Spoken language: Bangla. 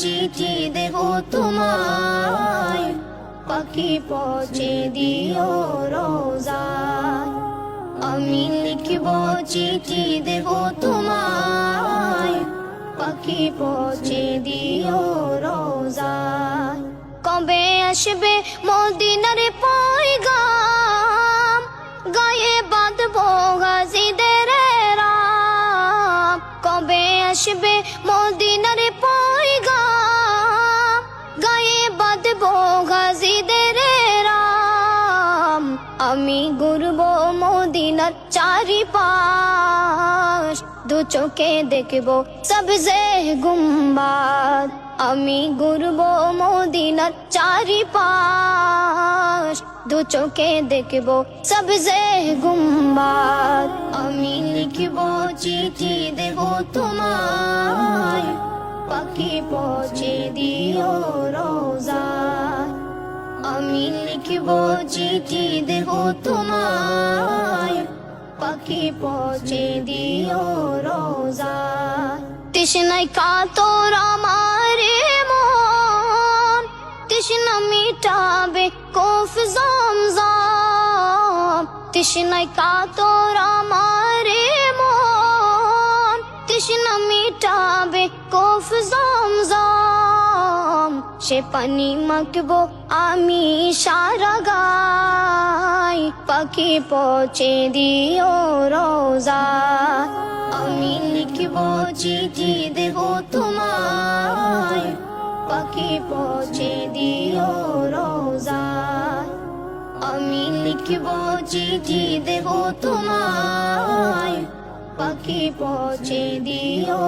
চিঠি দেব তোমায়। পাখি পৌঁছে দিও রোজায়। আমি লিখব চিঠি দেব তোমায়। পাখি পৌঁছে দিও রোজায়। কবে আসবে মদিনার পয়গাম? গায়ে বাঁধবো গাজিদের রাম। কবে আসবে মদিনার বাঁধবো গাজিদের রাম আমি ঘুরব মদিনার চারিপাশ। দু চোখে দেখব সবজে গুম্বাদ আমি ঘুরব মদিনার চারিপাশ। দু চোখে দেখব সবজে গুম্বাদ আমি লিখব চিঠি দেব তোমায়। পাখি পৌঁছে দিও চিঠি দেব তোমায়। পাখি পৌঁছে দিও রোজায়। তৃষ্ণায় কাতর আমার মন। তৃষ্ণা মিটাবে কফ জমজম। তৃষ্ণায় কাতর আমার মন। তৃষ্ণা মিটাবে কফ জমজম। সে পানি মাখবো আমি সারা গাই। পাখি পৌঁছে দিও রোজা। আমি লিখব চিঠি দেব তোমায়। পাখি পচে দিও রোজা। আমি লিখব চিঠি দেব তোমায়। পাখি পচে দিও